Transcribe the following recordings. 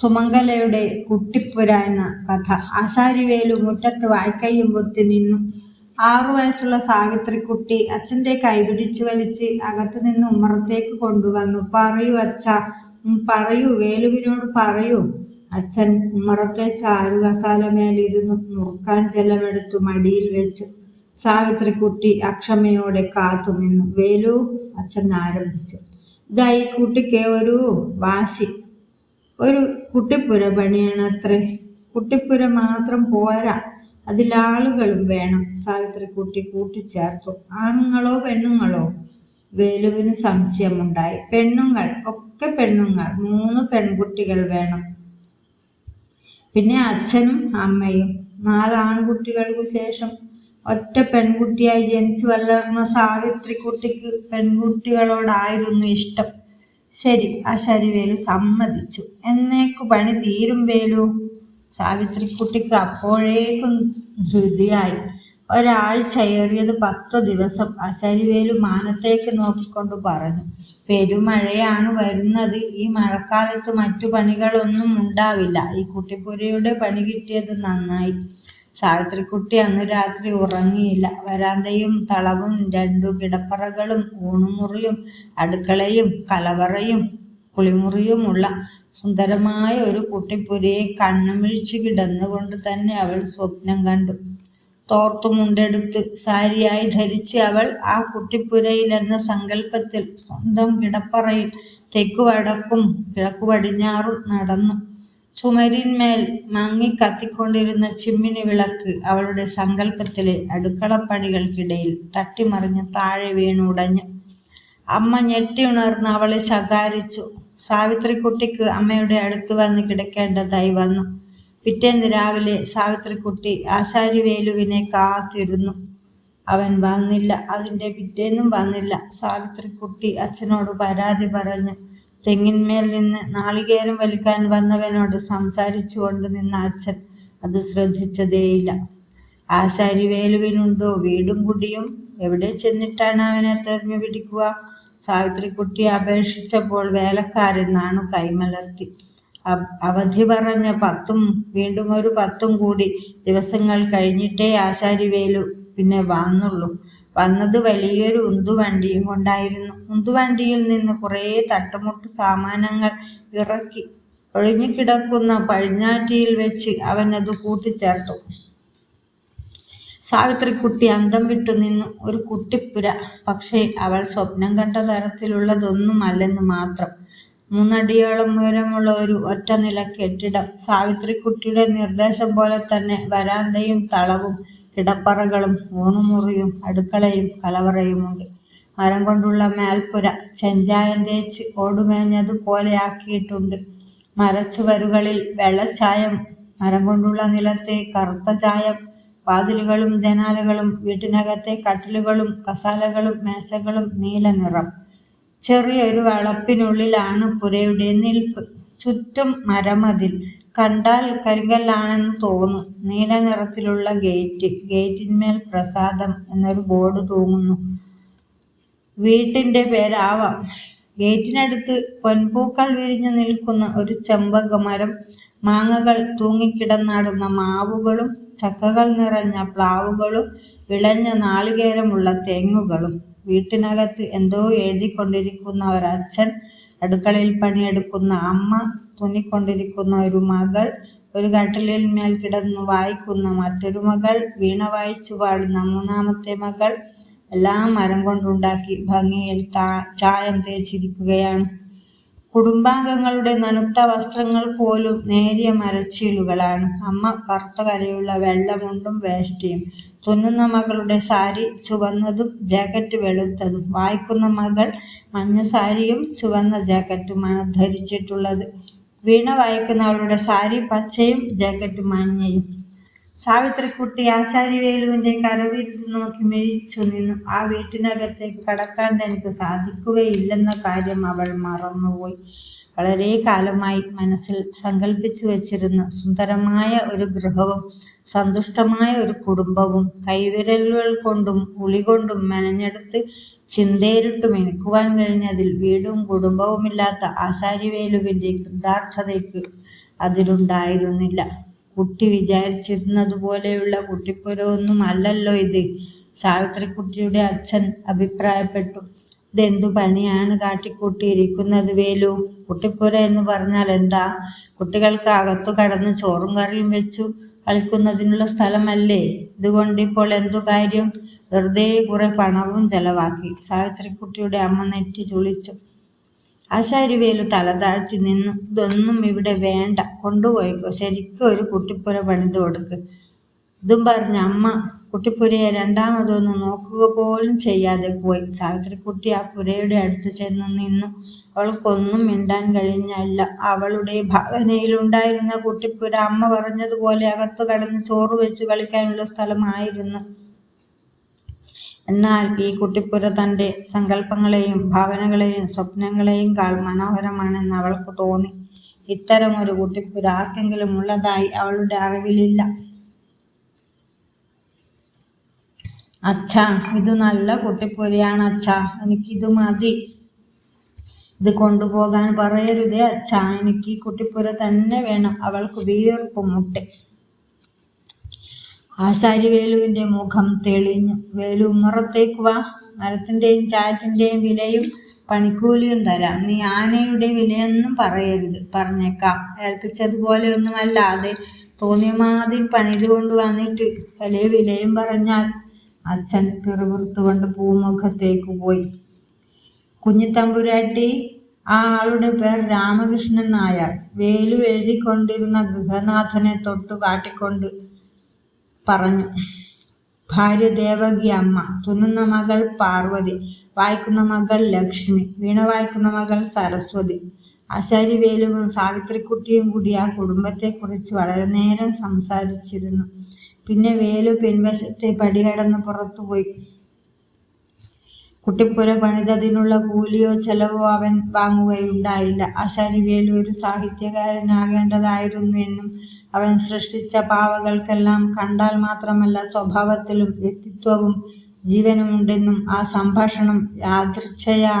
സുമംഗലയുടെ കുട്ടിപ്പുര എന്ന കഥ. ആശാരിവേലു മുറ്റത്ത് വായ്ക്കയും പൊത്തി നിന്നു. ആറു വയസ്സുള്ള സാവിത്രിക്കുട്ടി അച്ഛന്റെ കൈ പിടിച്ചു വലിച്ച് അകത്തു നിന്ന് ഉമ്മറത്തേക്ക് കൊണ്ടുവന്നു. പറയൂ അച്ഛ പറയൂ വേലുവിനോട് പറയൂ. അച്ഛൻ ഉമ്മറത്തെ ചാരു കസാലമേലിരുന്നു. മുറുക്കാൻ ജലമെടുത്തു മടിയിൽ വെച്ചു. സാവിത്രിക്കുട്ടി അക്ഷമയോടെ കാത്തു നിന്നു. വേലു അച്ഛൻ ആരംഭിച്ചു. ഇതായി കുട്ടിക്ക് ഒരു വാശി. ഒരു കുട്ടിപ്പുര പണിയണത്രേ. കുട്ടിപ്പുര മാത്രം പോരാ. അതിലാളുകളും വേണം. സാവിത്രിക്കുട്ടി കൂട്ടിച്ചേർത്തു. ആണുങ്ങളോ പെണ്ണുങ്ങളോ? വേലുവിന് സംശയമുണ്ടായി. പെണ്ണുങ്ങൾ ഒക്കെ പെണ്ണുങ്ങൾ. മൂന്ന് പെൺകുട്ടികൾ വേണം. പിന്നെ അച്ഛനും അമ്മയും. നാല് ആൺകുട്ടികൾക്ക് ശേഷം ഒറ്റ പെൺകുട്ടിയായി ജനിച്ചു വളർന്ന സാവിത്രിക്കുട്ടിക്ക് പെൺകുട്ടികളോടായിരുന്നു ഇഷ്ടം. ശരി ആശാരി വേലു സമ്മതിച്ചു. എന്നേക്കു പണി തീരും വേലു. സാവിത്രിക്കുട്ടിക്ക് അപ്പോഴേക്കും ധൃതിയായി. ഒരാഴ്ച ഏറിയത് പത്തു ദിവസം. ആശാരിവേലു മാനത്തേക്ക് നോക്കിക്കൊണ്ട് പറഞ്ഞു പെരുമഴയാണ് വരുന്നത്. ഈ മഴക്കാലത്ത് മറ്റു പണികളൊന്നും ഉണ്ടാവില്ല. ഈ കുട്ടിപ്പുരയുടെ പണി കിട്ടിയത് നന്നായി. സാവിത്രിക്കുട്ടി അന്ന് രാത്രി ഉറങ്ങിയില്ല. വരാന്തയും തളവും രണ്ടു കിടപ്പറകളും ഊണുമുറിയും അടുക്കളയും കലവറയും കുളിമുറിയുമുള്ള സുന്ദരമായ ഒരു കുട്ടിപ്പുരയെ കണ്ണുമിഴിച്ചു കിടന്നുകൊണ്ട് തന്നെ അവൾ സ്വപ്നം കണ്ടു. തോർത്തു മുണ്ടെടുത്ത് സാരിയായി ധരിച്ച് അവൾ ആ കുട്ടിപ്പുരയിൽ എന്ന സങ്കല്പത്തിൽ സ്വന്തം കിടപ്പറയിൽ തെക്കു വടക്കും കിഴക്കു പടിഞ്ഞാറും നടന്നു. ചുമരിന്മേൽ മങ്ങി കത്തിക്കൊണ്ടിരുന്ന ചിമ്മിനി വിളക്ക് അവളുടെ സങ്കല്പത്തിലെ അടുക്കളപ്പണികൾക്കിടയിൽ തട്ടിമറിഞ്ഞ് താഴെ വീണുടഞ്ഞു അമ്മ ഞെട്ടി ഉണർന്ന് അവളെ ശകാരിച്ചു. സാവിത്രിക്കുട്ടിക്ക് അമ്മയുടെ അടുത്ത് വന്ന് കിടക്കേണ്ടതായി വന്നു. പിറ്റേന്ന് രാവിലെ സാവിത്രിക്കുട്ടി ആശാരി വേലുവിനെ കാത്തിരുന്നു. അവൻ വന്നില്ല. അതിന്റെ പിറ്റേന്നും വന്നില്ല. സാവിത്രിക്കുട്ടി അച്ഛനോട് പരാതി പറഞ്ഞു തെങ്ങിന്മേൽ നിന്ന് നാളികേരം വലിക്കാൻ വന്നവനോട് സംസാരിച്ചു കൊണ്ട് നിന്ന അച്ഛൻ അത് ശ്രദ്ധിച്ചതേയില്ല. ആശാരി വേലുവിനുണ്ടോ വീടും കുടിയും? എവിടെ ചെന്നിട്ടാണ് അവനെ തെരഞ്ഞു പിടിക്കുക? സാവിത്രിക്കുട്ടി അപേക്ഷിച്ചപ്പോൾ വേലക്കാരൻ നാണു കൈമലർത്തി. അവ- അവധി പറഞ്ഞ പത്തും വീണ്ടും ഒരു പത്തും കൂടി ദിവസങ്ങൾ കഴിഞ്ഞിട്ടേ ആശാരി വേലു പിന്നെ വന്നുള്ളൂ. വന്നത് വലിയൊരു ഉന്തുവണ്ടിയും കൊണ്ടായിരുന്നു. ഉന്തുവണ്ടിയിൽ നിന്ന് കുറേ തട്ടുമുട്ട് സാമാനങ്ങൾ ഇറക്കി ഒഴിഞ്ഞുകിടക്കുന്ന പഴിഞ്ഞാറ്റിയിൽ വെച്ച് അവൻ അത് കൂട്ടിച്ചേർത്തു. സാവിത്രിക്കുട്ടി അന്തം വിട്ടു നിന്നു. ഒരു കുട്ടിപ്പുര. പക്ഷേ അവൾ സ്വപ്നം കണ്ട തരത്തിലുള്ളതൊന്നുമല്ലെന്ന് മാത്രം. മൂന്നടിയോളം ഉയരമുള്ള ഒരു ഒറ്റ നില കെട്ടിടം സാവിത്രിക്കുട്ടിയുടെ നിർദ്ദേശം പോലെ തന്നെ വരാന്തയും തളവും കിടപ്പറകളും ഊണുമുറിയും അടുക്കളയും കലവറയുമുണ്ട് മരം കൊണ്ടുള്ള മേൽപ്പുര ചെഞ്ചായം തേച്ച് ഓടുമേഞ്ഞതുപോലെ ആക്കിയിട്ടുണ്ട് മരച്ചുവരുകളിൽ വെള്ളച്ചായം മരം കൊണ്ടുള്ള നിലത്തെ കറുത്ത ചായം വാതിലുകളും ജനാലകളും വീട്ടിനകത്തെ കട്ടിലുകളും കസാലകളും മേശകളും നീല നിറം. ചെറിയൊരു വളപ്പിനുള്ളിലാണ് പുരയുടെ നിൽപ്പ്. ചുറ്റും മരമതിൽ കണ്ടാൽ കരിങ്കല്ലാണെന്ന് തോന്നും നീല നിറത്തിലുള്ള ഗേറ്റ് ഗേറ്റിന്മേൽ പ്രസാദം എന്നൊരു ബോർഡ് തൂങ്ങുന്നു. വീട്ടിന്റെ പേരാവാം. ഗേറ്റിനടുത്ത് പൊൻപൂക്കൾ വിരിഞ്ഞു നിൽക്കുന്ന ഒരു ചെമ്പകമരം മാങ്ങകൾ തൂങ്ങിക്കിടന്നാടുന്ന മാവുകളും ചക്കകൾ നിറഞ്ഞ പ്ലാവുകളും വിളഞ്ഞ നാളികേരമുള്ള തേങ്ങുകളും. വീട്ടിനകത്ത് എന്തോ എഴുതിക്കൊണ്ടിരിക്കുന്ന ഒരച്ഛൻ അടുക്കളയിൽ പണിയെടുക്കുന്ന അമ്മ തുന്നിക്കൊണ്ടിരിക്കുന്ന ഒരു മകൾ ഒരു കട്ടിലിൽ മേൽ കിടന്നു വായിക്കുന്ന മറ്റൊരു മകൾ വീണ വായിച്ചു പാടുന്ന മൂന്നാമത്തെ മകൾ എല്ലാം മരം കൊണ്ടുണ്ടാക്കി ഭംഗിയിൽ താ ചായം തേച്ചിരിക്കുകയാണ്. കുടുംബാംഗങ്ങളുടെ നനുത്ത വസ്ത്രങ്ങൾ പോലും നേരിയ മരച്ചീലുകളാണ് അമ്മ കറുത്ത കരയുള്ള വെള്ളമുണ്ടും വേഷ്ടിയും തുന്നുന്ന മകളുടെ സാരി ചുവന്നതും ജാക്കറ്റ് വെളുത്തതും വായിക്കുന്ന മകൾ മഞ്ഞ സാരിയും ചുവന്ന ജാക്കറ്റുമാണ് ധരിച്ചിട്ടുള്ളത്. വീണ വായിക്കുന്നവളുടെ സാരി പച്ചയും ജാക്കറ്റ് മഞ്ഞയും സാവിത്രിക്കുട്ടി ആശാരിവേലുവിന്റെ കരവിരുത് നോക്കി മിഴിച്ചു നിന്നു. ആ വീട്ടിനകത്തേക്ക് കടക്കാൻ തനിക്ക് സാധിക്കുകയില്ലെന്ന കാര്യം അവൾ മറന്നുപോയി. വളരെ കാലമായി മനസ്സിൽ സങ്കല്പിച്ചു വച്ചിരുന്ന സുന്ദരമായ ഒരു ഗൃഹവും സന്തുഷ്ടമായ ഒരു കുടുംബവും കൈവിരലുകൾ കൊണ്ടും ഉളി കൊണ്ടും മെനഞ്ഞെടുത്ത് ചിന്തേരിട്ട് മിനുക്കുവാൻ കഴിഞ്ഞതിൽ വീടും കുടുംബവുമില്ലാത്ത ആശാരിവേലുവിന്റെ കൃതാർത്ഥതയ്ക്ക് അതിലുണ്ടായിരുന്നില്ല. കുട്ടി വിചാരിച്ചിരുന്നതുപോലെയുള്ള പോലെയുള്ള ഒന്നും അല്ലല്ലോ ഇത്. സാവിത്രിക്കുട്ടിയുടെ അച്ഛൻ അഭിപ്രായപ്പെട്ടു. ഇതെന്തു പണിയാണ് കാട്ടിക്കൂട്ടിയിരിക്കുന്നത് വേലു. കുട്ടിപ്പുര എന്ന് പറഞ്ഞാൽ എന്താ? കുട്ടികൾക്ക് അകത്തു കടന്ന് ചോറും കറിയും വെച്ചു കളിക്കുന്നതിനുള്ള സ്ഥലമല്ലേ. ഇതുകൊണ്ട് ഇപ്പോൾ എന്തു കാര്യം. വെറുതെ കുറെ പണവും ചെലവാക്കി. സാവിത്രിക്കുട്ടിയുടെ അമ്മ നെറ്റി ചുളിച്ചു. ആശാരിവേലു തലതാഴ്ത്തി നിന്നു. ഇതൊന്നും ഇവിടെ വേണ്ട. കൊണ്ടുപോയിക്കോ. ശരിക്കും ഒരു കുട്ടിപ്പുര പണിത് കൊടുക്ക്. ഇതും പറഞ്ഞ അമ്മ കുട്ടിപ്പുരയെ രണ്ടാമതൊന്ന് നോക്കുക പോലും ചെയ്യാതെ പോയി. സാവിത്രിക്കുട്ടി ആ പുരയുടെ അടുത്ത് ചെന്ന് നിന്നു. അവൾക്കൊന്നും മിണ്ടാൻ കഴിഞ്ഞല്ല അവളുടെ ഭാവനയിലുണ്ടായിരുന്ന കുട്ടിപ്പുര അമ്മ പറഞ്ഞതുപോലെ അകത്തു കടന്ന് ചോറ് വെച്ച് കളിക്കാനുള്ള സ്ഥലമായിരുന്നു. എന്നാൽ ഈ കുട്ടിപ്പുര തന്റെ സങ്കല്പങ്ങളെയും ഭാവനകളെയും സ്വപ്നങ്ങളെയും കാൾ മനോഹരമാണെന്ന് അവൾക്ക് തോന്നി. ഇത്തരം ഒരു കുട്ടിപ്പുര ആർക്കെങ്കിലും ഉള്ളതായി അവളുടെ അറിവിലില്ല. അച്ഛാ, ഇത് നല്ല കുട്ടിപ്പുരയാണ് അച്ഛാ എനിക്കിത് മതി. ഇത് കൊണ്ടുപോകാൻ പറയരുതേ അച്ഛാ. ഈ കുട്ടിപ്പുര തന്നെ വേണം. അവൾക്ക് വീർപ്പ്. ആശാരിവേലുവിന്റെ മുഖം തെളിഞ്ഞു. വേലു മുറത്തേക്ക് വാ. മരത്തിന്റെയും ചായത്തിന്റെയും വിലയും പണിക്കൂലിയും തരാം. നീ ആനയുടെ വിലയൊന്നും പറയരുത്. പറഞ്ഞേക്കാം. ഏൽപ്പിച്ചതുപോലെ ഒന്നുമല്ലാതെ തോന്നിയമാതിൽ പണിത് കൊണ്ട് വന്നിട്ട് വലിയ വിലയും പറഞ്ഞാൽ. അച്ഛൻ പിറുപുറത്തുകൊണ്ട് പൂമുഖത്തേക്ക് പോയി. കുഞ്ഞിത്തമ്പുരാട്ടി. ആ ആളുടെ പേർ രാമകൃഷ്ണൻ നായർ. വേലു എഴുതിക്കൊണ്ടിരുന്ന ഗൃഹനാഥനെ തൊട്ടു കാട്ടിക്കൊണ്ട് പറഞ്ഞു. ഭാര്യ ദേവകി അമ്മ. തുന്നുന്ന മകൾ പാർവതി. വായിക്കുന്ന മകൾ ലക്ഷ്മി. വീണ വായിക്കുന്ന മകൾ സരസ്വതി. ആശാരിവേലുവും സാവിത്രിക്കുട്ടിയും കൂടി ആ വളരെ നേരം സംസാരിച്ചിരുന്നു. പിന്നെ വേലു പിൻവശത്തെ പടി കടന്ന് പുറത്തുപോയി. കുട്ടിപ്പുര പണിതതിനുള്ള കൂലിയോ ചെലവോ അവൻ വാങ്ങുകയുണ്ടായില്ല. ആശാരി വേലു ഒരു സാഹിത്യകാരനാകേണ്ടതായിരുന്നു എന്നും അവൻ സൃഷ്ടിച്ച പാവകൾക്കെല്ലാം കണ്ടാൽ മാത്രമല്ല സ്വഭാവത്തിലും വ്യക്തിത്വവും ജീവനുമുണ്ടെന്നും ആ സംഭാഷണം യദൃച്ഛയാ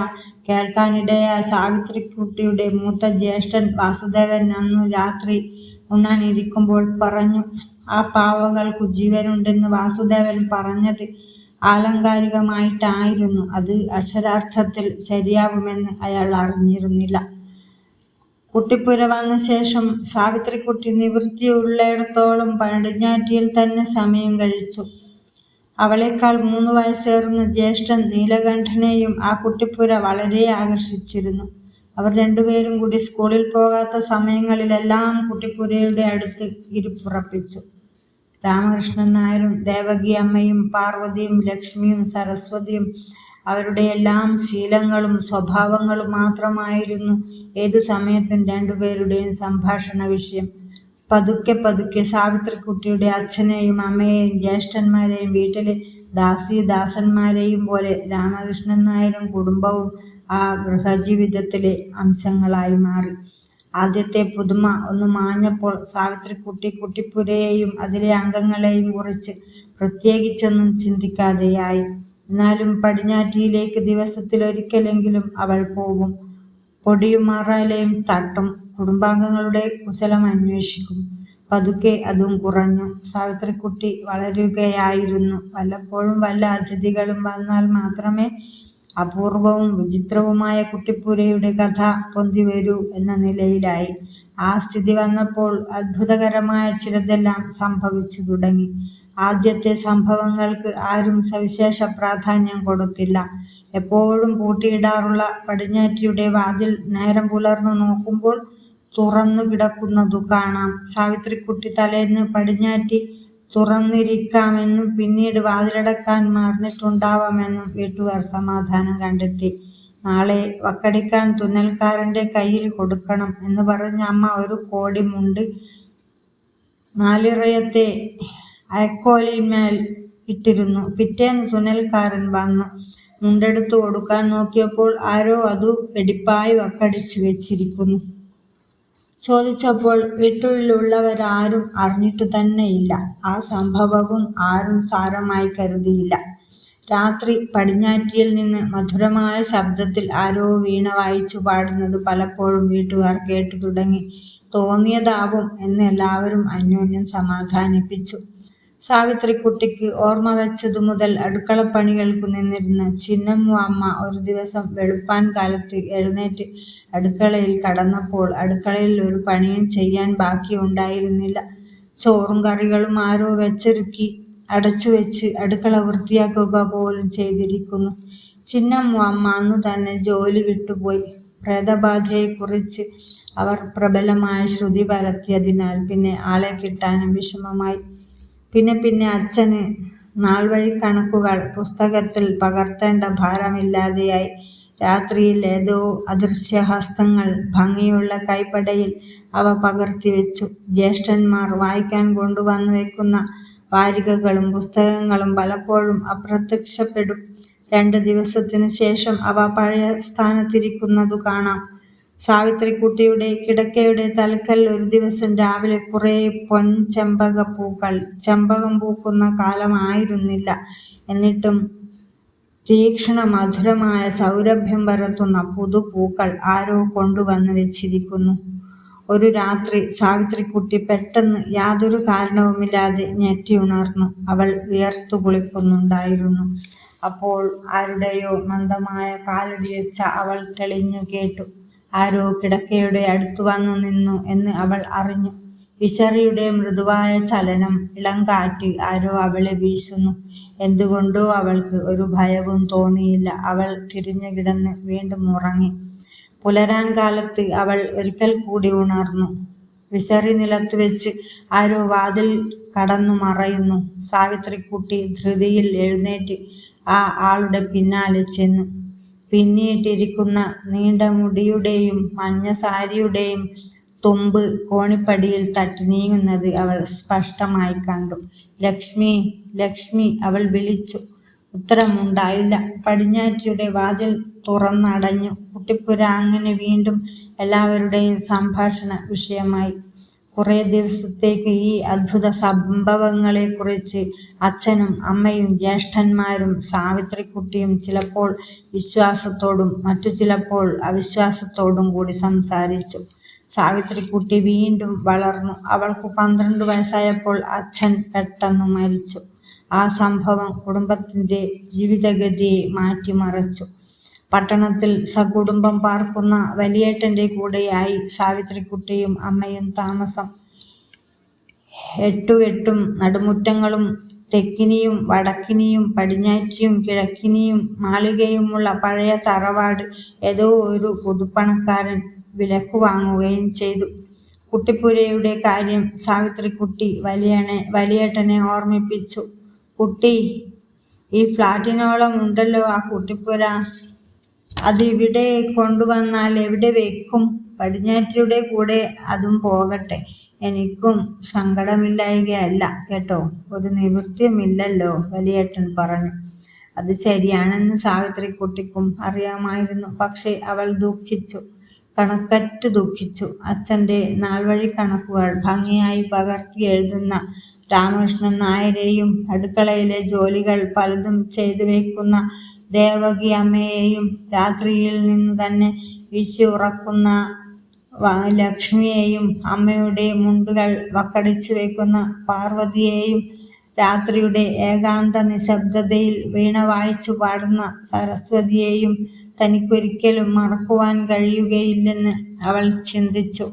കേൾക്കാനിടയായ സാവിത്രിക്കുട്ടിയുടെ മൂത്ത ജ്യേഷ്ഠൻ വാസുദേവൻ അന്നു രാത്രി ഉണ്ണാനിരിക്കുമ്പോൾ പറഞ്ഞു. ആ പാവകൾക്കു ജീവനുണ്ടെന്ന് വാസുദേവൻ പറഞ്ഞത് ആലങ്കാരികമായിട്ടായിരുന്നു. അത് അക്ഷരാർത്ഥത്തിൽ ശരിയാവുമെന്ന് അയാൾ അറിഞ്ഞിരുന്നില്ല. കുട്ടിപ്പുര വന്നശേഷം സാവിത്രിക്കുട്ടി നിവൃത്തിയുള്ളിടത്തോളം പടിഞ്ഞാറ്റിയിൽ തന്നെ സമയം കഴിച്ചു. അവളെക്കാൾ മൂന്ന് വയസ്സേറുന്ന ജ്യേഷ്ഠൻ നീലകണ്ഠനെയും ആ കുട്ടിപ്പുര വളരെ ആകർഷിച്ചിരുന്നു. അവർ രണ്ടുപേരും കൂടി സ്കൂളിൽ പോകാത്ത സമയങ്ങളിലെല്ലാം കുട്ടിപ്പുരയുടെ അടുത്ത് ഇരിപ്പുറപ്പിച്ചു. രാമകൃഷ്ണൻ നായരും ദേവകി അമ്മയും പാർവതിയും ലക്ഷ്മിയും സരസ്വതിയും അവരുടെയെല്ലാം ശീലങ്ങളും സ്വഭാവങ്ങളും മാത്രമായിരുന്നു ഏത് സമയത്തും രണ്ടുപേരുടെയും സംഭാഷണ വിഷയം പതുക്കെ പതുക്കെ സാവിത്രിക്കുട്ടിയുടെ അച്ഛനെയും അമ്മയെയും ജ്യേഷ്ഠന്മാരെയും വീട്ടിലെ ദാസി ദാസന്മാരെയും പോലെ രാമകൃഷ്ണൻ നായരും കുടുംബവും ആ ഗൃഹജീവിതത്തിലെ അംശങ്ങളായി മാറി. ആദ്യത്തെ പുതുമ ഒന്ന് മാഞ്ഞപ്പോൾ സാവിത്രിക്കുട്ടി കുട്ടിപ്പുരയെയും അതിലെ അംഗങ്ങളെയും കുറിച്ച് പ്രത്യേകിച്ചൊന്നും ചിന്തിക്കാതെയായി. എന്നാലും പടിഞ്ഞാറ്റിയിലേക്ക് ദിവസത്തിലൊരിക്കലെങ്കിലും അവൾ പോകും പൊടിയും മാറാലയും തട്ടും. കുടുംബാംഗങ്ങളുടെ കുശലം അന്വേഷിക്കും പതുക്കെ അതും കുറഞ്ഞു. സാവിത്രിക്കുട്ടി വളരുകയായിരുന്നു. വല്ലപ്പോഴും വല്ല അതിഥികളും വന്നാൽ മാത്രമേ അപൂർവവും വിചിത്രവുമായ കുട്ടിപ്പുരയുടെ കഥ പൊന്തി വരൂ എന്ന നിലയിലായി. ആ സ്ഥിതി വന്നപ്പോൾ അത്ഭുതകരമായ ചിലതെല്ലാം സംഭവിച്ചു തുടങ്ങി. ആദ്യത്തെ സംഭവങ്ങൾക്ക് ആരും സവിശേഷ പ്രാധാന്യം കൊടുത്തില്ല. എപ്പോഴും പൂട്ടിയിടാറുള്ള പടിഞ്ഞാറ്റിയുടെ വാതിൽ നേരം പുലർന്നു നോക്കുമ്പോൾ തുറന്നു കിടക്കുന്നതു കാണാം. സാവിത്രിക്കുട്ടി തലേന്ന് പടിഞ്ഞാറ്റി തുറന്നിരിക്കാമെന്നും പിന്നീട് വാതിലടക്കാൻ മറന്നിട്ടുണ്ടാവാമെന്നും വീട്ടുകാർ സമാധാനം കണ്ടെത്തി. നാളെ വക്കടിക്കാൻ തുന്നൽക്കാരന്റെ കയ്യിൽ കൊടുക്കണം എന്ന് പറഞ്ഞ് അമ്മ ഒരു കോടി മുണ്ട് നാലിറയത്തെ അയക്കോലിന്മേൽ ഇട്ടിരുന്നു. പിറ്റേന്ന് തുന്നൽക്കാരൻ വന്നു. മുണ്ടെടുത്തു കൊടുക്കാൻ നോക്കിയപ്പോൾ ആരോ അതു വെടിപ്പായി വക്കടിച്ചു വെച്ചിരിക്കുന്നു. ചോദിച്ചപ്പോൾ വീട്ടിലുള്ളവരാരും അറിഞ്ഞിട്ടു തന്നെയില്ല. ആ സംഭവവും ആരും സാരമായി കരുതിയില്ല. രാത്രി പടിഞ്ഞാറ്റിയിൽ നിന്ന് മധുരമായ ശബ്ദത്തിൽ ആരോ വീണ വായിച്ചു പാടുന്നത് പലപ്പോഴും വീട്ടുകാർ കേട്ടു തുടങ്ങി. തോന്നിയതാവും എന്ന് എല്ലാവരും അന്യോന്യം സമാധാനിപ്പിച്ചു. സാവിത്രിക്കുട്ടിക്ക് ഓർമ്മ വെച്ചതു മുതൽ അടുക്കളപ്പണികൾക്കു നിന്നിരുന്ന ചിന്നമ്മ ഒരു ദിവസം വെളുപ്പാൻ കാലത്ത് എഴുന്നേറ്റ് അടുക്കളയിൽ കടന്നപ്പോൾ അടുക്കളയിൽ ഒരു പണിയും ചെയ്യാൻ ബാക്കി ഉണ്ടായിരുന്നില്ല ചോറും കറികളും ആരോ വെച്ചൊരുക്കി അടച്ചു വെച്ച് അടുക്കള വൃത്തിയാക്കുക പോലും ചെയ്തിരിക്കുന്നു. ചിന്നമ്മ അന്ന് തന്നെ ജോലി വിട്ടുപോയി. പ്രേതബാധയെക്കുറിച്ച് അവർ പ്രബലമായ ശ്രുതി പരത്തിയതിനാൽ പിന്നെ ആളെ കിട്ടാനും വിഷമമായി. പിന്നെ പിന്നെ അച്ഛന് നാൾവഴിക്കണക്കുകൾ പുസ്തകത്തിൽ പകർത്തേണ്ട ഭാരമില്ലാതെയായി. രാത്രിയിൽ ഏതോ അദൃശ്യഹസ്തങ്ങൾ ഭംഗിയുള്ള കൈപ്പടയിൽ അവ പകർത്തിവെച്ചു. ജ്യേഷ്ഠന്മാർ വായിക്കാൻ കൊണ്ടുവന്നു വെക്കുന്ന വാരികകളും പുസ്തകങ്ങളും പലപ്പോഴും അപ്രത്യക്ഷപ്പെടും. രണ്ട് ദിവസത്തിനു ശേഷം അവ പഴയ സ്ഥാനത്തിരിക്കുന്നതു കാണാം. സാവിത്രിക്കുട്ടിയുടെ കിടക്കയുടെ തലക്കൽ ഒരു ദിവസം രാവിലെ കുറേ പൊൻചെമ്പകപ്പൂക്കൾ. ചെമ്പകം പൂക്കുന്ന കാലമായിരുന്നില്ല. എന്നിട്ടും തീക്ഷണ മധുരമായ സൗരഭ്യം പരത്തുന്ന പുതുപൂക്കൾ ആരോ കൊണ്ടുവന്ന് വെച്ചിരിക്കുന്നു. ഒരു രാത്രി സാവിത്രിക്കുട്ടി പെട്ടെന്ന് യാതൊരു കാരണവുമില്ലാതെ ഞെട്ടി ഉണർന്നു അവൾ വിയർത്തു കുളിക്കുന്നുണ്ടായിരുന്നു. അപ്പോൾ ആരുടെയോ മന്ദമായ കാലടിയൊച്ച അവൾ തെളിഞ്ഞു കേട്ടു. ആരോ കിടക്കയുടെ അടുത്തു വന്നു നിന്നു എന്ന് അവൾ അറിഞ്ഞു. വിശറിയുടെ മൃദുവായ ചലനം. ഇളം കാറ്റ് ആരോ അവളെ വീശുന്നു. എന്തുകൊണ്ടോ അവൾക്ക് ഒരു ഭയവും തോന്നിയില്ല. അവൾ തിരിഞ്ഞു കിടന്ന് വീണ്ടും ഉറങ്ങി. പുലരാൻ കാലത്ത് അവൾ ഒരിക്കൽ കൂടി ഉണർന്നു. വിശറി നിലത്ത് വെച്ച് ആരോ വാതിൽ കടന്നു മറയുന്നു. സാവിത്രിക്കുട്ടി ധൃതിയിൽ എഴുന്നേറ്റ് ആ ആളുടെ പിന്നാലെ ചെന്നു. പിന്നിയിട്ടിരിക്കുന്ന നീണ്ട മുടിയുടെയും മഞ്ഞ സാരിയുടെയും തുമ്പ് കോണിപ്പടിയിൽ തട്ടി നീങ്ങുന്നത് അവൾ സ്പഷ്ടമായി കണ്ടു. ലക്ഷ്മി ലക്ഷ്മി അവൾ വിളിച്ചു. ഉത്തരമുണ്ടായില്ല. പടിഞ്ഞാറ്റിയുടെ വാതിൽ തുറന്നടഞ്ഞു. കുട്ടിപ്പുര അങ്ങനെ വീണ്ടും എല്ലാവരുടെയും സംഭാഷണ വിഷയമായി. കുറേ ദിവസത്തേക്ക് ഈ അദ്ഭുത സംഭവങ്ങളെക്കുറിച്ച് അച്ഛനും അമ്മയും ജ്യേഷ്ഠന്മാരും സാവിത്രിക്കുട്ടിയും ചിലപ്പോൾ വിശ്വാസത്തോടും മറ്റു ചിലപ്പോൾ അവിശ്വാസത്തോടും കൂടി സംസാരിച്ചു. സാവിത്രിക്കുട്ടി വീണ്ടും വളർന്നു. അവൾക്ക് പന്ത്രണ്ട് വയസ്സായപ്പോൾ അച്ഛൻ പെട്ടെന്ന് മരിച്ചു. ആ സംഭവം കുടുംബത്തിന്റെ ജീവിതഗതിയെ മാറ്റിമറിച്ചു. പട്ടണത്തിൽ സകുടുംബം പാർക്കുന്ന വലിയേട്ടന്റെ കൂടെയായി സാവിത്രിക്കുട്ടിയും അമ്മയും താമസം. എട്ടു എട്ടും നടുമുറ്റങ്ങളും തെക്കിനിയും വടക്കിനിയും പടിഞ്ഞാറ്റിയും കിഴക്കിനിയും മാളികയുമുള്ള പഴയ തറവാട് ഏതോ ഒരു പുതുപ്പണക്കാരൻ വിലക്ക് വാങ്ങുകയും ചെയ്തു. കുട്ടിപ്പുരയുടെ കാര്യം സാവിത്രിക്കുട്ടി വലിയണെ വലിയേട്ടനെ ഓർമ്മിപ്പിച്ചു. കുട്ടി ഈ ഫ്ലാറ്റിനോളം ഉണ്ടല്ലോ ആ കുട്ടിപ്പുര. അതിവിടെ കൊണ്ടുവന്നാൽ എവിടെ വെക്കും? പടിഞ്ഞാറ്റിയുടെ കൂടെ അതും പോകട്ടെ. എനിക്കും സങ്കടമില്ലായ്കയല്ല കേട്ടോ. ഒരു നിവൃത്തിയുമില്ലല്ലോ. " വലിയേട്ടൻ പറഞ്ഞു. അത് ശരിയാണെന്ന് സാവിത്രി കുട്ടിക്കും അറിയാമായിരുന്നു. പക്ഷേ അവൾ ദുഃഖിച്ചു. കണക്കറ്റ് ദുഃഖിച്ചു. അച്ഛന്റെ നാൾവഴിക്കണക്കുകൾ ഭംഗിയായി പകർത്തി എഴുതുന്ന രാമകൃഷ്ണൻ നായരെയും അടുക്കളയിലെ ജോലികൾ പലതും ചെയ്തു വെക്കുന്ന ദേവകിയമ്മയെയും രാത്രിയിൽ നിന്ന് തന്നെ വീശിയുറക്കുന്ന ലക്ഷ്മിയെയും അമ്മയുടെ മുണ്ടുകൾ വക്കടിച്ചു വെക്കുന്ന പാർവതിയെയും രാത്രിയുടെ ഏകാന്ത നിശബ്ദതയിൽ വീണ വായിച്ചു പാടുന്ന സരസ്വതിയെയും തനിക്കൊരിക്കലും മറക്കുവാൻ കഴിയുകയില്ലെന്ന് അവൾ ചിന്തിച്ചു.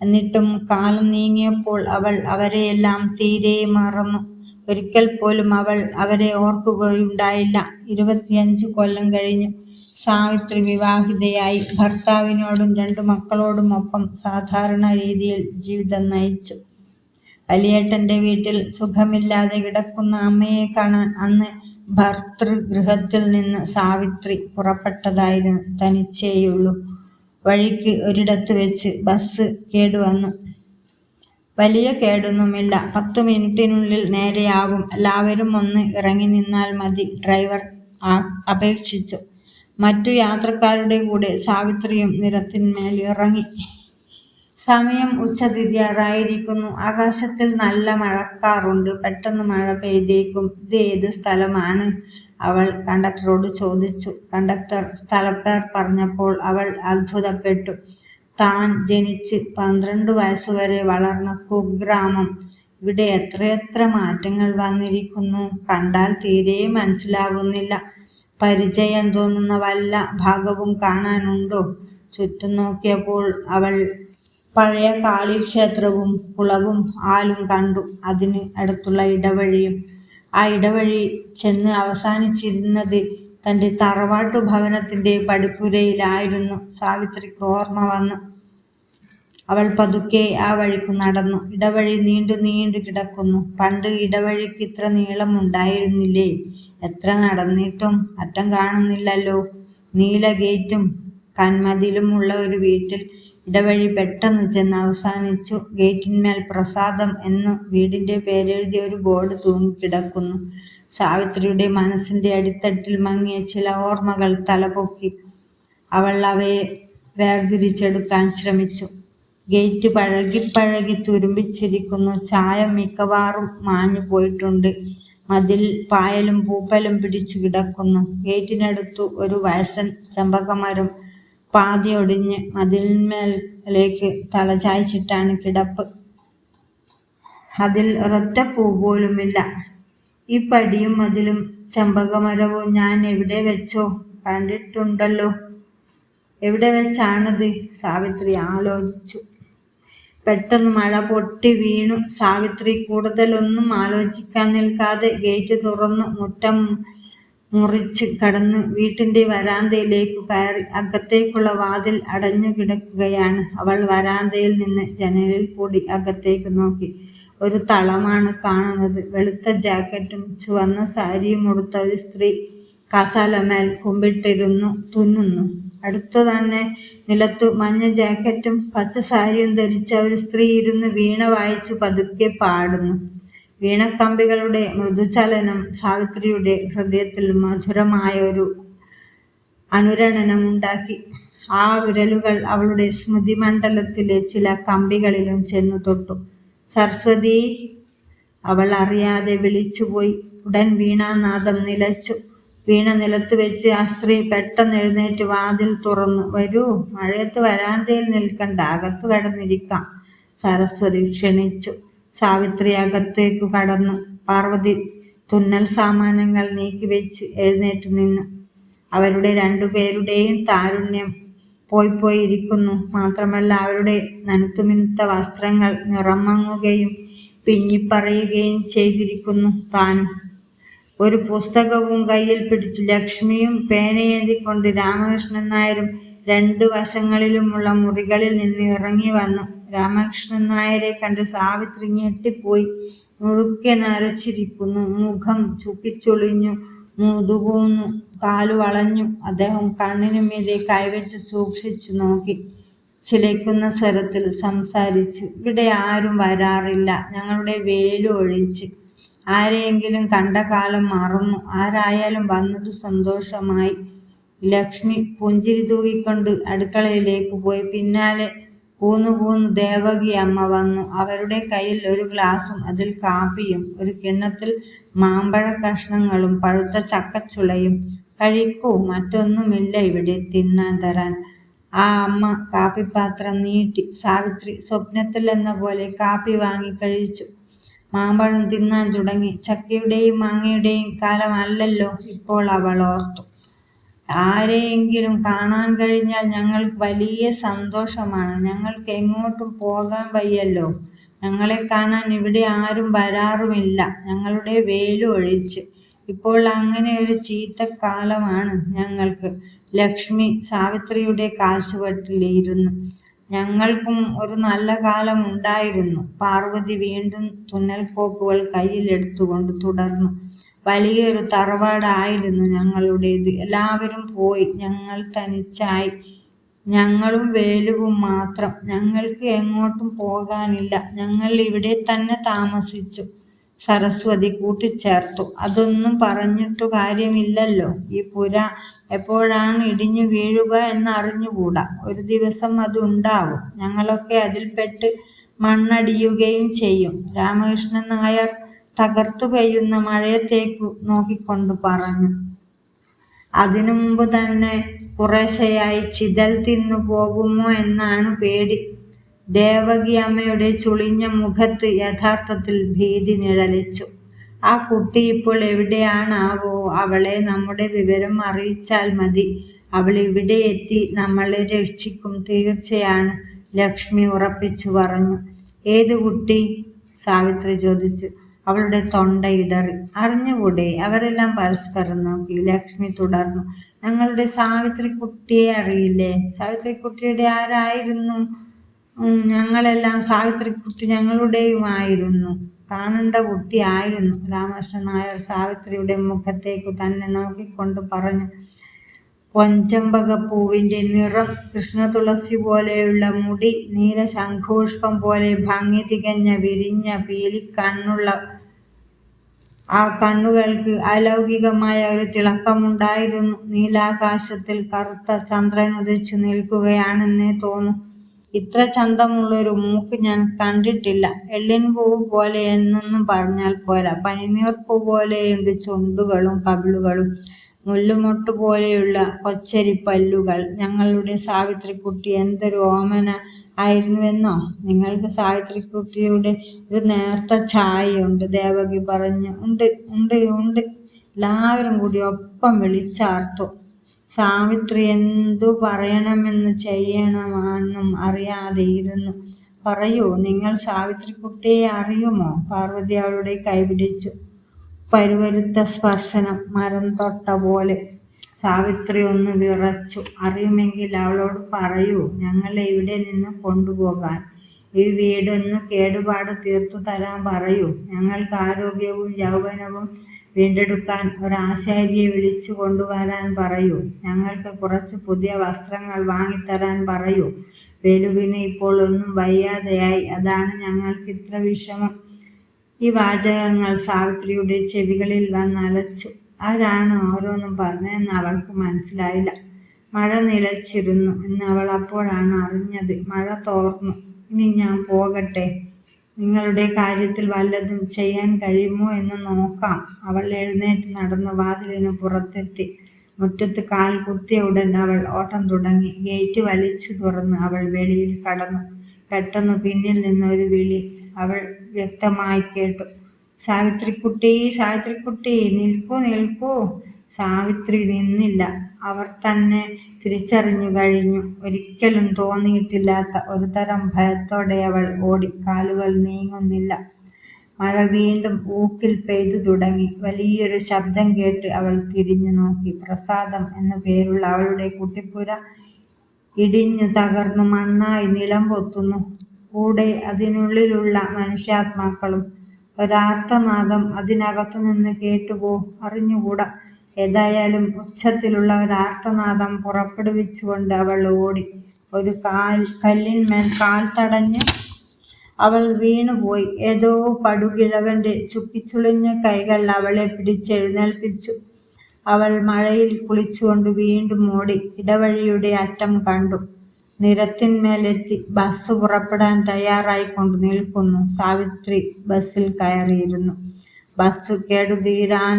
എന്നിട്ടും കാലം നീങ്ങിയപ്പോൾ അവൾ അവരെയെല്ലാം തീരെ മറന്നു. ഒരിക്കൽ പോലും അവൾ അവരെ ഓർക്കുകയുണ്ടായില്ല. ഇരുപത്തിയഞ്ച് കൊല്ലം കഴിഞ്ഞു. സാവിത്രി വിവാഹിതയായി. ഭർത്താവിനോടും രണ്ടു മക്കളോടുമൊപ്പം സാധാരണ രീതിയിൽ ജീവിതം നയിച്ചു. വലിയേട്ടന്റെ വീട്ടിൽ സുഖമില്ലാതെ കിടക്കുന്ന അമ്മയെ കാണാൻ അന്ന് ഭർതൃഗൃഹത്തിൽ നിന്ന് സാവിത്രി പുറപ്പെട്ടതായിരുന്നു. തനിച്ചേയുള്ളൂ. വഴിക്ക് ഒരിടത്ത് വെച്ച് ബസ് കേടുവന്നു. വലിയ കേടൊന്നുമില്ല. പത്തു മിനിറ്റിനുള്ളിൽ നേരെയാവും. എല്ലാവരും ഒന്ന് ഇറങ്ങി നിന്നാൽ മതി ഡ്രൈവർ അപേക്ഷിച്ചു. മറ്റു യാത്രക്കാരുടെ കൂടെ സാവിത്രിയും നിരത്തിന്മേൽ ഇറങ്ങി. സമയം ഉച്ച തിരിയാറായിരിക്കുന്നു. ആകാശത്തിൽ നല്ല മഴക്കാറുണ്ട്. പെട്ടെന്ന് മഴ പെയ്തേക്കും. ഇത് ഏത് സ്ഥലമാണ്? അവൾ കണ്ടക്ടറോട് ചോദിച്ചു. കണ്ടക്ടർ സ്ഥലപ്പേർ പറഞ്ഞപ്പോൾ അവൾ അത്ഭുതപ്പെട്ടു. താൻ ജനിച്ച് പന്ത്രണ്ട് വയസ്സുവരെ വളർന്ന കുഗ്രാമം. ഇവിടെ എത്രയെത്ര മാറ്റങ്ങൾ വന്നിരിക്കുന്നു. കണ്ടാൽ തീരെ മനസ്സിലാകുന്നില്ല. പരിചയം തോന്നുന്ന വല്ല ഭാഗവും കാണാനുണ്ടോ? ചുറ്റും നോക്കിയപ്പോൾ അവൾ പഴയ കാളി ക്ഷേത്രവും കുളവും ആലും കണ്ടു. അതിന് അടുത്തുള്ള ഇടവഴിയും. ആ ഇടവഴി ചെന്ന് അവസാനിച്ചിരുന്നത് തന്റെ തറവാട്ടു ഭവനത്തിന്റെ പടിപ്പുരയിലായിരുന്നു. സാവിത്രിക്ക് ഓർമ്മ വന്നു. അവൾ പതുക്കെ ആ വഴിക്ക് നടന്നു. ഇടവഴി നീണ്ടു നീണ്ടു കിടക്കുന്നു. പണ്ട് ഇടവഴിക്ക് ഇത്ര നീളമുണ്ടായിരുന്നില്ലേ. എത്ര നടന്നിട്ടും അറ്റം കാണുന്നില്ലല്ലോ. നീല ഗേറ്റും കന്മതിലും ഉള്ള ഒരു വീട്ടിൽ ഇടവഴി പെട്ടെന്ന് ചെന്ന് അവസാനിച്ചു. ഗേറ്റിന്മേൽ പ്രസാദം എന്ന് വീടിന്റെ പേരെഴുതിയ ഒരു ബോർഡ് തൂങ്ങിക്കിടക്കുന്നു. സാവിത്രിയുടെ മനസ്സിന്റെ അടിത്തട്ടിൽ മങ്ങിയ ചില ഓർമ്മകൾ തലപൊക്കി. അവൾ അവയെ വേർതിരിച്ചെടുക്കാൻ ശ്രമിച്ചു. ഗേറ്റ് പഴകി പഴകി തുരുമ്പിച്ചിരിക്കുന്നു. ചായം മിക്കവാറും മാഞ്ഞു പോയിട്ടുണ്ട്. മതിൽ പായലും പൂപ്പലും പിടിച്ചു കിടക്കുന്നു. ഗേറ്റിനടുത്തു ഒരു വയസ്സൻ ചെമ്പകമരം പാതി ഒടിഞ്ഞ് മതിലിന്മേലേക്ക് തലചായ്ച്ചിട്ടാണ് കിടപ്പ്. അതിൽ ഒരൊറ്റ പൂ പോലുമില്ല. ഈ പടിയും മതിലും ചെമ്പകമരവും ഞാൻ എവിടെ വെച്ചോ കണ്ടിട്ടുണ്ടല്ലോ. എവിടെ വെച്ചാണത്? സാവിത്രി ആലോചിച്ചു. പെട്ടെന്ന് മഴ പൊട്ടി വീണു. സാവിത്രി കൂടുതലൊന്നും ആലോചിക്കാൻ നിൽക്കാതെ ഗേറ്റ് തുറന്നു മുറ്റം മുറിച്ച് കടന്ന് വീട്ടിന്റെ വരാന്തയിലേക്ക് കയറി. അകത്തേക്കുള്ള വാതിൽ അടഞ്ഞു കിടക്കുകയാണ്. അവൾ വരാന്തയിൽ നിന്ന് ജനലിൽ കൂടി അകത്തേക്ക് നോക്കി. ഒരു തളമാണ് കാണുന്നത്. വെളുത്ത ജാക്കറ്റും ചുവന്ന സാരിയും ഉടുത്ത ഒരു സ്ത്രീ കസാലമേൽ കുമ്പിട്ടിരുന്നു തുന്നുന്നു. അടുത്തുതന്നെ നിലത്തു മഞ്ഞ ജാക്കറ്റും പച്ച സാരിയും ധരിച്ച ഒരു സ്ത്രീ ഇരുന്ന് വീണ വായിച്ചു പതുക്കെ പാടുന്നു. വീണക്കമ്പികളുടെ മൃദുചലനം സാവിത്രിയുടെ ഹൃദയത്തിൽ മധുരമായ ഒരു അനുരണനമുണ്ടാക്കി. ആ വിരലുകൾ അവളുടെ സ്മൃതിമണ്ഡലത്തിലെ ചില കമ്പികളിലും ചെന്നു തൊട്ടു. സരസ്വതീ! അവൾ അറിയാതെ വിളിച്ചുപോയി. ഉടൻ വീണാനാദം നിലച്ചു. വീണ നിലത്ത് വെച്ച് ആ സ്ത്രീ പെട്ടെന്ന് എഴുന്നേറ്റ് വാതിൽ തുറന്നു. വരൂ, മഴയത്ത് വരാന്തയിൽ നിൽക്കണ്ട, അകത്ത് കടന്നിരിക്കാം സരസ്വതി ക്ഷണിച്ചു. സാവിത്രി അകത്തേക്ക് കടന്നു. പാർവതി തുന്നൽ സാമാനങ്ങൾ നീക്കി വെച്ച് എഴുന്നേറ്റ് നിന്നു. അവരുടെ രണ്ടുപേരുടെയും താരുണ്യം പോയ്പോയി ഇരിക്കുന്നു. മാത്രമല്ല അവരുടെ നനുത്തുമിനുത്ത വസ്ത്രങ്ങൾ നിറം മങ്ങുകയും പിഞ്ഞിപ്പറയുകയും ചെയ്തിരിക്കുന്നു താനും. ഒരു പുസ്തകവും കയ്യിൽ പിടിച്ച് ലക്ഷ്മിയും പേനയേന്തിക്കൊണ്ട് രാമകൃഷ്ണൻ നായരും രണ്ട് വശങ്ങളിലുമുള്ള മുറികളിൽ നിന്ന് ഇറങ്ങി വന്നു രാമകൃഷ്ണൻ നായരെ കണ്ട് സാവിത്രി ഞെട്ടിപ്പോയി. മുഴുക്കെ നരച്ചിരിക്കുന്നു. മുഖം ചുക്കിച്ചുളിഞ്ഞു. മുതുകൂന്നു. കാലു വളഞ്ഞു. അദ്ദേഹം കണ്ണിനു മീതെ കൈവച്ച് സൂക്ഷിച്ചു നോക്കി. ചിലയ്ക്കുന്ന സ്വരത്തിൽ സംസാരിച്ചു. ഇവിടെ ആരും വരാറില്ല, ഞങ്ങളുടെ വേലു ഒഴിച്ച്. ആരെയെങ്കിലും കണ്ട കാലം മറന്നു. ആരായാലും വന്നത് സന്തോഷമായി. ലക്ഷ്മി പുഞ്ചിരി തൂകിക്കൊണ്ട് അടുക്കളയിലേക്ക് പോയി. പിന്നാലെ കൂന്നു കൂന്നു ദേവകി അമ്മ വന്നു. അവരുടെ കയ്യിൽ ഒരു ഗ്ലാസും അതിൽ കാപ്പിയും ഒരു കിണ്ണത്തിൽ മാമ്പഴക്കഷണങ്ങളും പഴുത്ത ചക്കച്ചുളയും. കഴിക്കൂ, മറ്റൊന്നുമില്ല ഇവിടെ തിന്നാൻ തരാൻ. ആ അമ്മ കാപ്പിപാത്രം നീട്ടി. സാവിത്രി സ്വപ്നത്തിലെന്നപോലെ കാപ്പി വാങ്ങി കഴിച്ചു. മാമ്പഴം തിന്നാൻ തുടങ്ങി. ചക്കയുടെയും മാങ്ങയുടെയും കാലമല്ലല്ലോ ഇപ്പോൾ അവൾ ഓർത്തു. ആരെയെങ്കിലും കാണാൻ കഴിഞ്ഞാൽ ഞങ്ങൾക്ക് വലിയ സന്തോഷമാണ്. ഞങ്ങൾക്ക് എങ്ങോട്ടും പോകാൻ വയ്യല്ലോ. ഞങ്ങളെ കാണാൻ ഇവിടെ ആരും വരാറുമില്ല, ഞങ്ങളുടെ വേലു ഒഴിച്ച്. ഇപ്പോൾ ചീത്ത ചീത്തക്കാലമാണ് ഞങ്ങൾക്ക്. ലക്ഷ്മി സാവിത്രിയുടെ കാൽച്ചുവട്ടിൽ ഇരുന്നു. ഞങ്ങൾക്കും ഒരു നല്ല കാലം ഉണ്ടായിരുന്നു പാർവതി വീണ്ടും തുന്നൽക്കോപ്പുകൾ കയ്യിലെടുത്തുകൊണ്ട് തുടർന്നു. വലിയൊരു തറവാടായിരുന്നു ഞങ്ങളുടേത്. എല്ലാവരും പോയി. ഞങ്ങൾ തനിച്ചായി. ഞങ്ങളും വേലുവും മാത്രം. ഞങ്ങൾക്ക് എങ്ങോട്ടും പോകാനില്ല. ഞങ്ങൾ ഇവിടെ തന്നെ താമസിച്ചു സരസ്വതി കൂട്ടിച്ചേർത്തു. അതൊന്നും പറഞ്ഞിട്ടു കാര്യമില്ലല്ലോ. ഈ പുര എപ്പോഴാണ് ഇടിഞ്ഞു വീഴുക എന്ന് അറിഞ്ഞുകൂടാ ഒരു ദിവസം അത് ഉണ്ടാവും. ഞങ്ങളൊക്കെ അതിൽപ്പെട്ട് മണ്ണടിയുകയും ചെയ്യും. രാമകൃഷ്ണൻ നായർ തകർത്തു പെയ്യുന്ന മഴയത്തേക്കു നോക്കിക്കൊണ്ട് പറഞ്ഞു. അതിനു മുമ്പ് തന്നെ കുറേശ്ശെയായി ചിതൽ തിന്നു പോകുമോ എന്നാണ് പേടി. ദേവകി അമ്മയുടെ ചുളിഞ്ഞ മുഖത്ത് യഥാർത്ഥത്തിൽ ഭീതി നിഴലിച്ചു. ആ കുട്ടി ഇപ്പോൾ എവിടെയാണാവോ. അവളെ നമ്മുടെ വിവരം അറിയിച്ചാൽ മതി. അവൾ ഇവിടെ എത്തി നമ്മളെ രക്ഷിക്കും തീർച്ചയാണ് ലക്ഷ്മി ഉറപ്പിച്ചു പറഞ്ഞു. ഏത് കുട്ടി? സാവിത്രി ചോദിച്ചു. അവളുടെ തൊണ്ട ഇടറി. അറിഞ്ഞുകൂടെ? അവരെല്ലാം പരസ്പരം നോക്കി. ലക്ഷ്മി തുടർന്നു. ഞങ്ങളുടെ സാവിത്രി കുട്ടിയെ അറിയില്ലേ? സാവിത്രി സാവിത്രിക്കുട്ടിയുടെ ആരായിരുന്നു? ഞങ്ങളെല്ലാം സാവിത്രി സാവിത്രിക്കുട്ടി ഞങ്ങളുടെയുമായിരുന്നു. കാണണ്ട കുട്ടി ആയിരുന്നു. രാമകൃഷ്ണൻ നായർ സാവിത്രിയുടെ മുഖത്തേക്ക് തന്നെ നോക്കിക്കൊണ്ട് പറഞ്ഞു. പൊൻചമ്പകപ്പൂവിന്റെ നിറം, കൃഷ്ണതുളസി പോലെയുള്ള മുടി, നീല ശംഖുഷ്പം പോലെ ഭംഗി തികഞ്ഞ വിരിഞ്ഞ പീലിക്കണ്ണുള്ള ആ കണ്ണുകൾക്ക് അലൗകികമായ ഒരു തിളക്കമുണ്ടായിരുന്നു. നീലാകാശത്തിൽ കറുത്ത ചന്ദ്രൻ ഉദിച്ചു നിൽക്കുകയാണെന്നേ തോന്നും ഇത്ര ചന്തമുള്ളൊരു മൂക്ക് ഞാൻ കണ്ടിട്ടില്ല. എള്ളിൻ പൂവ് പോലെ എന്നൊന്നും പറഞ്ഞാൽ പോരാ. പനിനീർപ്പൂ പോലെയുണ്ട് ചുണ്ടുകളും കവിളുകളും. മുല്ലുമൊട്ട് പോലെയുള്ള കൊച്ചരിപ്പല്ലുകൾ. ഞങ്ങളുടെ സാവിത്രിക്കുട്ടി എന്തൊരു ഓമന ആയിരുന്നുവെന്നോ. നിങ്ങൾക്ക് സാവിത്രിക്കുട്ടിയുടെ ഒരു നേർത്ത ഛായയുണ്ട് ദേവകി പറഞ്ഞു. ഉണ്ട് ഉണ്ട് ഉണ്ട് എല്ലാവരും കൂടി ഒപ്പം വിളിച്ചാർത്തു. സാവിത്രി എന്തു പറയണമെന്ന് ചെയ്യണമെന്നും അറിയാതെ ഇരുന്നു പറയൂ, നിങ്ങൾ സാവിത്രിക്കുട്ടിയെ അറിയുമോ? പാർവതി അവളുടെ കൈപിടിച്ചു പരുവരുത്ത സ്പർശനം. മരം തൊട്ട പോലെ. സാവിത്രി ഒന്ന് വിറച്ചു. അറിയുമെങ്കിൽ അവളോട് പറയൂ. ഞങ്ങളെ ഇവിടെ നിന്ന് കൊണ്ടുപോകാൻ. ഈ വീടൊന്ന് കേടുപാട് തീർത്തു തരാൻ പറയൂ. ഞങ്ങൾക്ക് ആരോഗ്യവും യൗവനവും വീണ്ടെടുക്കാൻ ഒരാശാരിയെ വിളിച്ചു കൊണ്ടുവരാൻ പറയൂ. ഞങ്ങൾക്ക് കുറച്ച് പുതിയ വസ്ത്രങ്ങൾ വാങ്ങിത്തരാൻ പറയൂ. വേലുവിന് ഇപ്പോൾ ഒന്നും വയ്യാതെയായി. അതാണ് ഞങ്ങൾക്ക് ഇത്ര വിഷമം. ഈ വാചകങ്ങൾ സാവിത്രിയുടെ ചെവികളിൽ വന്നലച്ചു. ആരാണ് ഓരോന്നും പറഞ്ഞതെന്ന് അവൾക്ക് മനസ്സിലായില്ല. മഴ നിലച്ചിരുന്നു എന്ന് അവൾ അപ്പോഴാണ് അറിഞ്ഞത്. മഴ തോർന്നു. ഇനി ഞാൻ പോകട്ടെ. നിങ്ങളുടെ കാര്യത്തിൽ വല്ലതും ചെയ്യാൻ കഴിയുമോ എന്ന് നോക്കാം. അവൾ എഴുന്നേറ്റ് നടന്ന് വാതിലിന് പുറത്തെത്തി. മുറ്റത്ത് കാൽ കുത്തിയ ഉടൻ അവൾ ഓട്ടം തുടങ്ങി. ഗേറ്റ് വലിച്ചു തുറന്ന് അവൾ വെളിയിൽ കടന്നു. പെട്ടെന്ന് പിന്നിൽ നിന്നൊരു വിളി അവൾ വ്യക്തമായി കേട്ടു. സാവിത്രിക്കുട്ടീ, സാവിത്രിക്കുട്ടി നിൽക്കൂ നിൽക്കൂ. സാവിത്രി നിന്നില്ല. അവർ തന്നെ തിരിച്ചറിഞ്ഞു കഴിഞ്ഞു. ഒരിക്കലും തോന്നിയിട്ടില്ലാത്ത ഒരു തരം ഭയത്തോടെ അവൾ ഓടി. കാലുകൾ നീങ്ങുന്നില്ല. മഴ വീണ്ടും ഊക്കിൽ പെയ്തു തുടങ്ങി. വലിയൊരു ശബ്ദം കേട്ട് അവൾ തിരിഞ്ഞു നോക്കി. പ്രസാദം എന്ന പേരുള്ള അവളുടെ കുട്ടിപ്പുര ഇടിഞ്ഞു തകർന്നു മണ്ണായി നിലം പൊത്തുന്നു. കൂടെ അതിനുള്ളിലുള്ള മനുഷ്യാത്മാക്കളും. ഒരാർത്തനാദം അതിനകത്തു നിന്ന് കേട്ടുപോ അറിഞ്ഞുകൂടാ. ഏതായാലും ഉച്ചത്തിലുള്ള ഒരാർത്തനാദം പുറപ്പെടുവിച്ചുകൊണ്ട് അവൾ ഓടി. ഒരു കാൽ കല്ലിന്മേൽ കാൽ തടഞ്ഞ് അവൾ വീണുപോയി. ഏതോ പടുകിഴവന്റെ ചുക്കിച്ചുളിഞ്ഞ കൈകൾ അവളെ പിടിച്ചെഴുന്നേൽപ്പിച്ചു. അവൾ മഴയിൽ കുളിച്ചുകൊണ്ട് വീണ്ടും ഓടി. ഇടവഴിയുടെ അറ്റം കണ്ടു. നിരത്തിന്മേലെത്തി. ബസ് പുറപ്പെടാൻ തയ്യാറായിക്കൊണ്ട് നിൽക്കുന്നു. സാവിത്രി ബസ്സിൽ കയറിയിരുന്നു. ബസ് കേടുതീരാൻ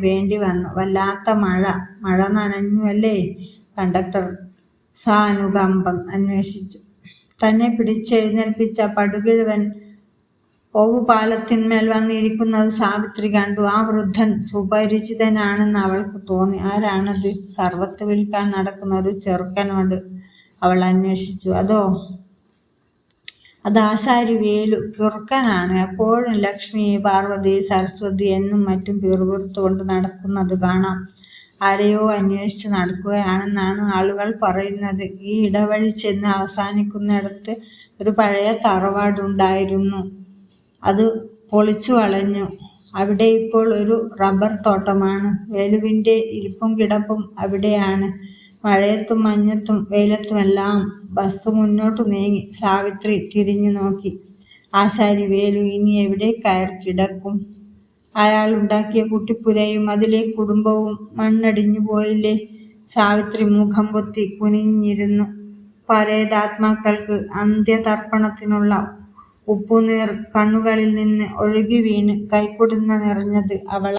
വേണ്ടി വന്നു വല്ലാത്ത മഴ. മഴ നനഞ്ഞു അല്ലേ? കണ്ടക്ടർ സാനുകമ്പം അന്വേഷിച്ചു. തന്നെ പിടിച്ചെഴുന്നേൽപ്പിച്ച പടുകിഴുവൻ ഓവുപാലത്തിന്മേൽ വന്നിരിക്കുന്നത് സാവിത്രി കണ്ടു. ആ വൃദ്ധൻ സുപരിചിതനാണെന്ന് അവൾക്ക് തോന്നി. ആരാണത്? സർവത്ത് വിൽക്കാൻ നടക്കുന്ന ഒരു ചെറുക്കനോട് അവൾ അന്വേഷിച്ചു. അതോ? അത് ആശാരി വേലു. കുറുക്കനാണ് എപ്പോഴും ലക്ഷ്മി, പാർവതി, സരസ്വതി എന്നും മറ്റും പിറുപിറുത്തുകൊണ്ട് നടക്കുന്നത് കാണാം. ആരെയോ അന്വേഷിച്ച് നടക്കുകയാണെന്നാണ് ആളുകൾ പറയുന്നത്. ഈ ഇടവഴി ചെന്ന് അവസാനിക്കുന്നിടത്ത് ഒരു പഴയ തറവാടുണ്ടായിരുന്നു. അത് പൊളിച്ചു കളഞ്ഞു അവിടെ ഇപ്പോൾ ഒരു റബ്ബർ തോട്ടമാണ്. വേലുവിന്റെ ഇരിപ്പും കിടപ്പും അവിടെയാണ്. മഴയത്തും മഞ്ഞത്തും വെയിലത്തുമെല്ലാം ബസ് മുന്നോട്ടു നീങ്ങി. സാവിത്രി തിരിഞ്ഞു നോക്കി. ആശാരി വേലു ഇനി എവിടെ കയർ കിടക്കും? അയാൾ ഉണ്ടാക്കിയ കുട്ടിപ്പുരയും അതിലെ കുടുംബവും മണ്ണടിഞ്ഞു പോയില്ലേ? സാവിത്രി മുഖം പൊത്തി കുനിഞ്ഞിരുന്നു. പരേതാത്മാക്കൾക്ക് അന്ത്യതർപ്പണത്തിനുള്ള ഉപ്പുനീർ കണ്ണുകളിൽ നിന്ന് ഒഴുകി വീണ് കൈക്കുടുന്ന നിറഞ്ഞത് അവൾ